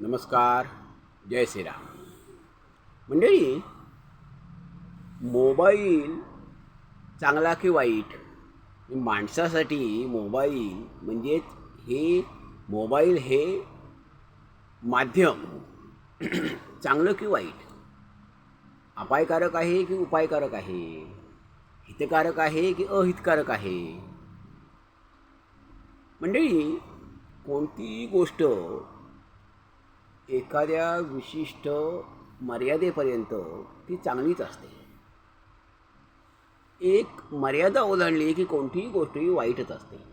नमस्कार जय श्रीराम. मंडळी मोबाईल चांगला की वाईट? माणसासाठी मोबाईल म्हणजेच हे मोबाईल हे माध्यम चांगलं की वाईट? अपायकारक आहे की उपायकारक आहे? हितकारक आहे की अहितकारक आहे? मंडळी कोणतीही गोष्ट एखाद्या विशिष्ट मर्यादेपर्यंत ती चांगलीच असते. एक मर्यादा ओलांडली की कोणतीही गोष्ट ही वाईटच असते.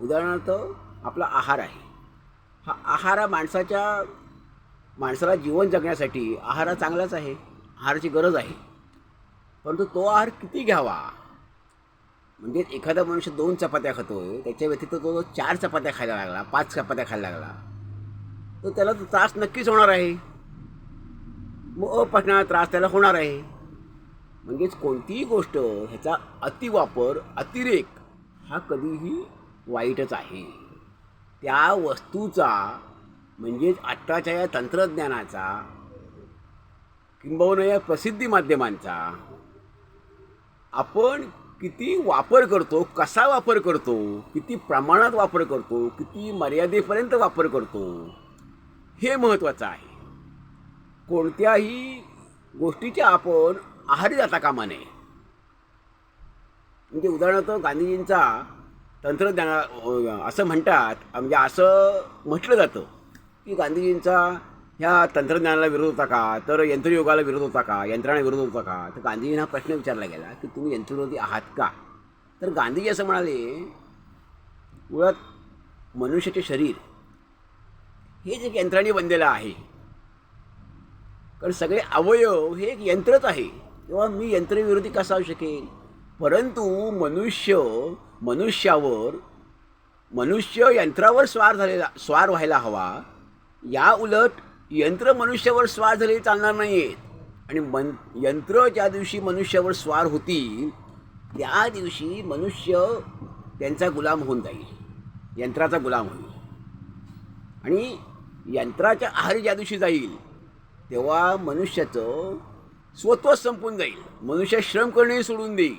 उदाहरणार्थ आपला आहार आहे. हा आहार हा माणसाच्या माणसाला जीवन जगण्यासाठी आहार हा चांगलाच आहे आहाराची गरज आहे. परंतु तो आहार किती घ्यावा? म्हणजे एखादा मनुष्य दोन चपात्या खातोय त्याच्या व्यतिरिक्त तो चार चपात्या खायला लागला पाच चपात्या खायला लागला. तर त्याला तो त्रास नक्कीच होणार आहे. मग अपचनाचा त्रास त्याला होणार आहे. म्हणजेच कोणतीही गोष्ट ह्याचा अतिवापर अतिरेक हा कधीही वाईटच आहे. त्या वस्तूचा म्हणजेच आत्ताच्या या तंत्रज्ञानाचा किंबहुना या प्रसिद्धी माध्यमांचा आपण किती वापर करतो कसा वापर करतो किती प्रमाणात वापर करतो किती मर्यादेपर्यंत वापर करतो हे महत्त्वाचं आहे. कोणत्याही गोष्टीच्या आपण आहारी जाता कामा नये. म्हणजे उदाहरणार्थ गांधीजींचा तंत्रज्ञाना असं म्हणतात म्हणजे असं म्हटलं जातं की गांधीजींचा ह्या तंत्रज्ञानाला विरोध होता का? तर यंत्रयोगाला विरोध होता का? यंत्रणा विरोध होता का? तर गांधीजींना हा प्रश्न विचारला गेला की तुम्ही यंत्रविरोधी आहात का? तर गांधीजी असं म्हणाले मुळात मनुष्याचे शरीर हे जे यंत्राने बनलेलं आहे. कारण सगळे अवयव हे एक यंत्रच आहे. किंवा मी यंत्रविरोधी कसा असू शकेल परंतु मनुष्य मनुष्यावर मनुष्य यंत्रावर स्वार झालेला स्वार व्हायला हवा. या उलट यंत्र मनुष्यावर स्वार झालेले चालणार नाही आहेत आणि मन यंत्र ज्या दिवशी मनुष्यावर स्वार होतील त्या दिवशी मनुष्य त्यांचा गुलाम होऊन जाईल. यंत्राचा गुलाम होईल. आणि यंत्राच्या आहारी ज्या दिवशी जाईल तेव्हा मनुष्याचं स्वत्व संपून जाईल. मनुष्य श्रम करणे सोडून देईल.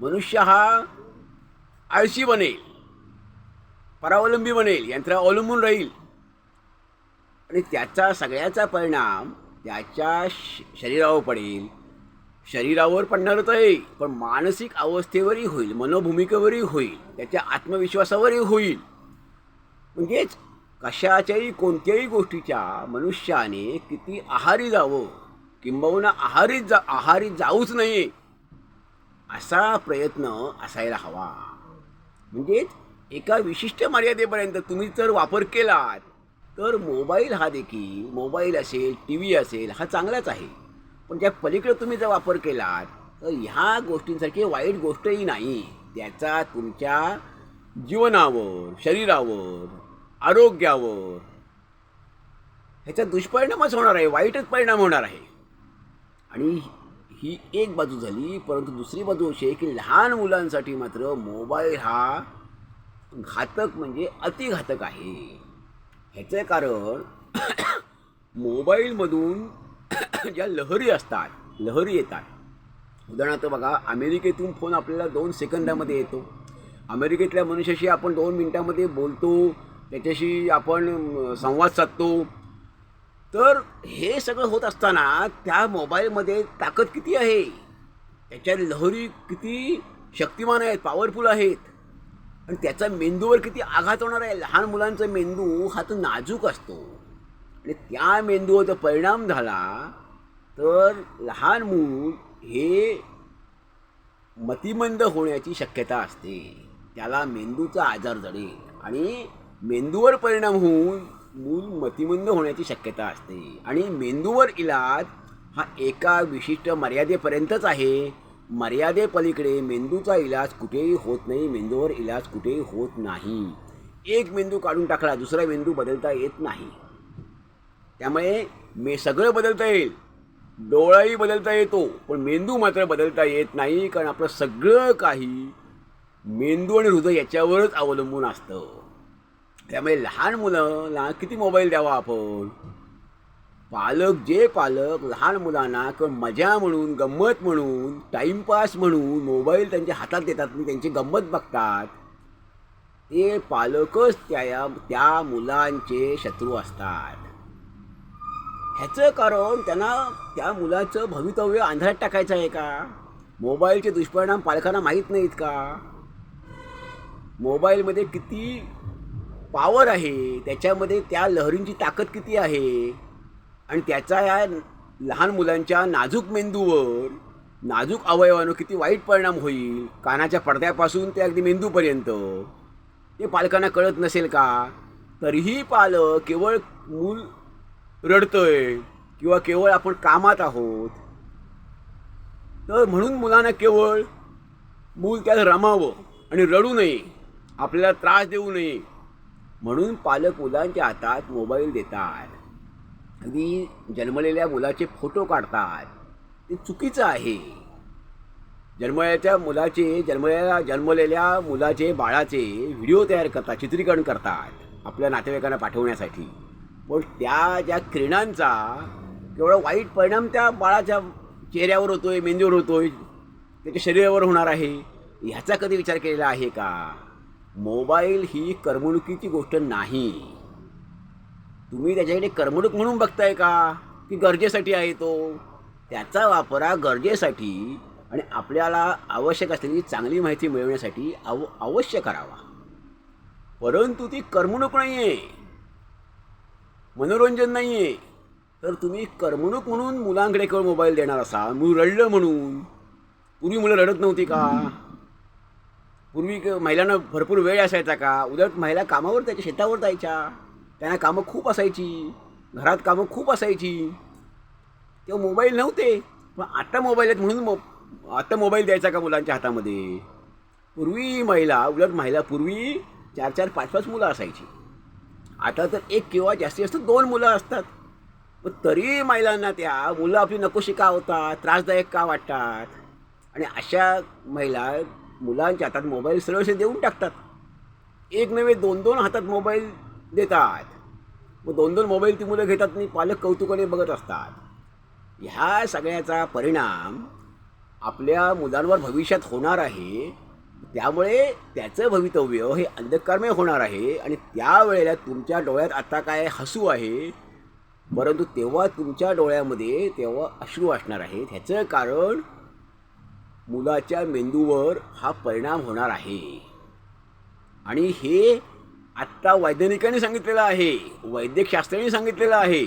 मनुष्य हा आळशी बनेल परावलंबी बनेल यंत्र अवलंबून राहील. आणि त्याचा सगळ्याचा परिणाम त्याच्या श शरीरावर पडेल. शरीरावर पडणार तर आहे पण मानसिक अवस्थेवरही होईल मनोभूमिकेवरही होईल त्याच्या आत्मविश्वासावरही होईल. म्हणजेच कशाच्याही कोणत्याही गोष्टीच्या मनुष्याने किती आहारी जावं किंबहुना आहारी जा आहारी जाऊच नये असा प्रयत्न असायला हवा. म्हणजेच एका विशिष्ट मर्यादेपर्यंत तुम्ही जर वापर केलात तर मोबाईल हा देखील मोबाईल असेल टी व्ही असेल हा चांगलाच आहे. पण त्या पलीकडे तुम्ही जर वापर केलात तर ह्या गोष्टींसारखी वाईट गोष्टही नाही. त्याचा तुमच्या जीवनावर शरीरावर आरोग्यावर. ह्याचा दुष्परिणामच होणार आहे वाईटच परिणाम होणार आहे. आणि ही एक बाजू झाली परंतु दुसरी बाजू अशी आहे की लहान मुलांसाठी मात्र मोबाईल हा घातक म्हणजे अतिघातक आहे. ह्याचं कारण मोबाईलमधून ज्या लहरी असतात लहरी येतात. उदाहरणार्थ बघा अमेरिकेतून फोन आपल्याला दोन सेकंदामध्ये येतो. अमेरिकेतल्या मनुष्याशी आपण दोन मिनटामध्ये बोलतो त्याच्याशी आपण संवाद साधतो. तर हे सगळं होत असताना त्या मोबाईलमध्ये ताकद किती आहे? त्याच्या लहरी किती शक्तिमान आहेत पॉवरफुल आहेत? आणि त्याचा मेंदूवर किती आघात होणार आहे? लहान मुलांचा मेंदू हा तो नाजूक असतो. आणि त्या मेंदूवर परिणाम झाला तर लहान मूल हे मतिमंद होण्याची शक्यता असते. त्याला मेंदूचा आजार जडेल. आणि मेंदूवर परिणाम होऊन मूल मतिमंद होण्याची शक्यता असते. आणि मेंदूवर इलाज हा एका विशिष्ट मर्यादेपर्यंतच आहे. मर्यादेपलीकडे मेंदूचा इलाज कुठेही होत नाही मेंदूवर इलाज कुठेही होत नाही. एक मेंदू काढून टाकला दुसरा मेंदू बदलता येत नाही. त्यामुळे मे सगळं बदलता येईल. डोळाही बदलता येतो पण मेंदू मात्र बदलता येत नाही कारण आपलं सगळं काही मेंदू आणि हृदय याच्यावरच अवलंबून असतं. त्यामुळे लहान मुलांना किती मोबाईल द्यावा आपण? पालक जे पालक लहान मुलांना किंवा मजा म्हणून गंमत म्हणून टाईमपास म्हणून मोबाईल त्यांच्या हातात देतात आणि त्यांची गंमत बघतात ते पालकच त्या त्या मुलांचे शत्रू असतात. ह्याचं कारण त्यांना त्या मुलाचं भवितव्य अंधारात टाकायचं आहे का? मोबाईलचे दुष्परिणाम पालकांना माहीत नाहीत का? मोबाईलमध्ये किती पॉवर आहे. त्याच्यामध्ये त्या लहरींची ताकद किती आहे? आणि त्याचा या लहान मुलांच्या नाजूक मेंदूवर नाजूक अवयवानं किती वाईट परिणाम होईल? कानाच्या पडद्यापासून ते अगदी मेंदूपर्यंत. ते पालकांना कळत नसेल का? तरीही पालक केवळ मूल रडतंय किंवा केवळ आपण कामात आहोत. तर म्हणून मुलांना केवळ मूल त्यात रमावं आणि रडू नये. आपल्याला त्रास देऊ नये. म्हणून पालक मुलांच्या हातात मोबाईल देतात. अगदी जन्मलेल्या मुलाचे फोटो काढतात. ते चुकीचं आहे. जन्मलेल्या मुलाचे जन्मलेल्या जन्मलेल्या मुलाचे बाळाचे व्हिडिओ तयार करतात चित्रीकरण करतात आपल्या नातेवाईकांना पाठवण्यासाठी. पण त्या ज्या किरणांचा केवढा वाईट परिणाम त्या बाळाच्या चेहऱ्यावर होतोय मेंदूवर होतोय त्याच्या शरीरावर होणार आहे ह्याचा कधी विचार केलेला आहे का? मोबाईल ही करमणुकीची गोष्ट नाही. तुम्ही त्याच्याकडे करमणूक म्हणून बघताय का? की गरजेसाठी आहे तो? त्याचा वापर हा गरजेसाठी आणि आपल्याला आवश्यक असलेली चांगली माहिती मिळवण्यासाठी अव अवश्य करावा. परंतु ती करमणूक नाही आहे मनोरंजन नाही आहे तर तुम्ही करमणूक म्हणून मुलांकडे केवळ मोबाईल देणार असाल. मूल रडलं म्हणून. पूर्वी मुलं रडत नव्हती का? पूर्वी क- महिलांना भरपूर वेळ असायचा का? उलट महिला कामावर त्याच्या शेतावर जायच्या. त्यांना कामं खूप असायची. घरात कामं खूप असायची. तेव्हा मोबाईल नव्हते. पण आता मोबाईल आहेत म्हणून मो आता मोबाईल द्यायचा का मुलांच्या हातामध्ये? पूर्वी महिला उलट महिला पूर्वी चार चार पाच पाच मुलं असायची. आता तर एक किंवा जास्तीत जास्त दोन मुलं असतात. पण तरी महिलांना त्या मुलं आपली नकोशी का होतात त्रासदायक का वाटतात? आणि अशा महिला मुलांच्या हातात मोबाईल सरळसे देऊन टाकतात. एक नव्हे दोन दोन हातात मोबाईल देतात. मग दोन दोन मोबाईल ती मुलं घेतात आणि पालक कौतुकाने बघत असतात. ह्या सगळ्याचा परिणाम आपल्या मुलांवर भविष्यात होणार आहे. त्यामुळे त्याचं भवितव्य हे अंधकारमय होणार आहे आणि त्यावेळेला तुमच्या डोळ्यात आता काय हसू आहे परंतु तेव्हा तुमच्या डोळ्यामध्ये तेव्हा अश्रू असणार आहेत. ह्याचं कारण मुलाच्या मेंदूवर हा परिणाम होणार आहे. आणि हे आत्ता वैज्ञानिकांनी सांगितलेलं आहे वैद्यकशास्त्राने सांगितलेलं आहे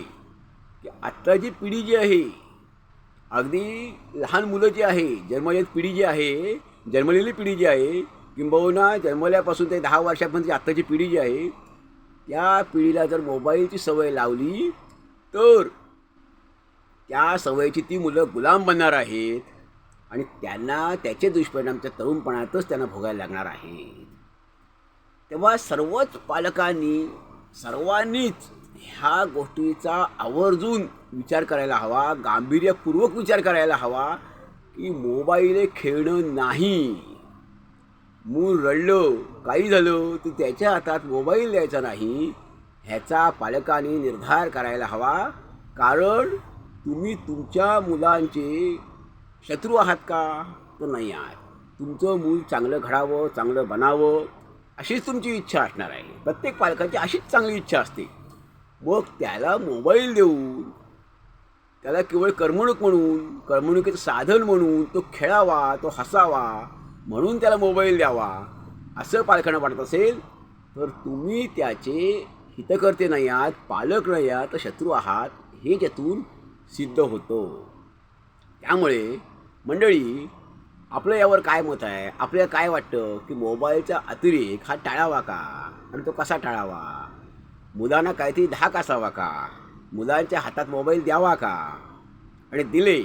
की आत्ताची पिढी जी आहे अगदी लहान मुलं जी आहे जन्मलेली पिढी जी आहे जन्मलेली पिढी जी आहे किंबहुना जन्मल्यापासून ते दहा वर्षापर्यंतची आत्ताची पिढी जी आहे त्या पिढीला जर मोबाईलची सवय लावली तर त्या सवयीची ती मुलं गुलाम बनणार आहेत. आणि त्यांना त्याचे दुष्परिणाम त्या तरुणपणातच त्यांना भोगायला लागणार आहे तेव्हा सर्वच पालकांनी सर्वांनीच ह्या गोष्टीचा आवर्जून विचार करायला हवा गांभीर्यपूर्वक विचार करायला हवा की मोबाईल खेळणं नाही. मूल रडलं काही झालं तर त्याच्या हातात मोबाईल द्यायचा नाही ह्याचा पालकांनी निर्धार करायला हवा. कारण तुम्ही तुमच्या मुलांचे शत्रू आहात का? तर नाही आहात तुमचं मूल चांगलं घडावं चांगलं बनावं अशीच तुमची इच्छा असणार आहे. प्रत्येक पालकाची अशीच चांगली इच्छा असते. मग त्याला मोबाईल देऊन त्याला केवळ करमणूक म्हणून करमणुकीचं साधन म्हणून तो खेळावा तो हसावा म्हणून त्याला मोबाईल द्यावा असं पालकांना वाटत असेल तर तुम्ही त्याचे हितकर्ते नाही आहात पालक नाही आहात तर शत्रू आहात हे त्यातून सिद्ध होतं. त्यामुळे मंडळी आपलं यावर काय मत आहे? आपल्याला काय वाटतं की मोबाईलचा अतिरेक हा टाळावा का? आणि तो कसा टाळावा? मुलांना काहीतरी धाक असावा का? मुलांच्या हातात मोबाईल द्यावा का? आणि दिले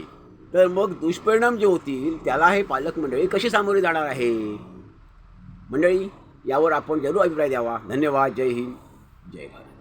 तर मग दुष्परिणाम जे होतील त्याला हे पालक मंडळी कशी सामोरे जाणार आहे? मंडळी यावर आपण जरूर अभिप्राय द्यावा. धन्यवाद. जय हिंद. जय भारत.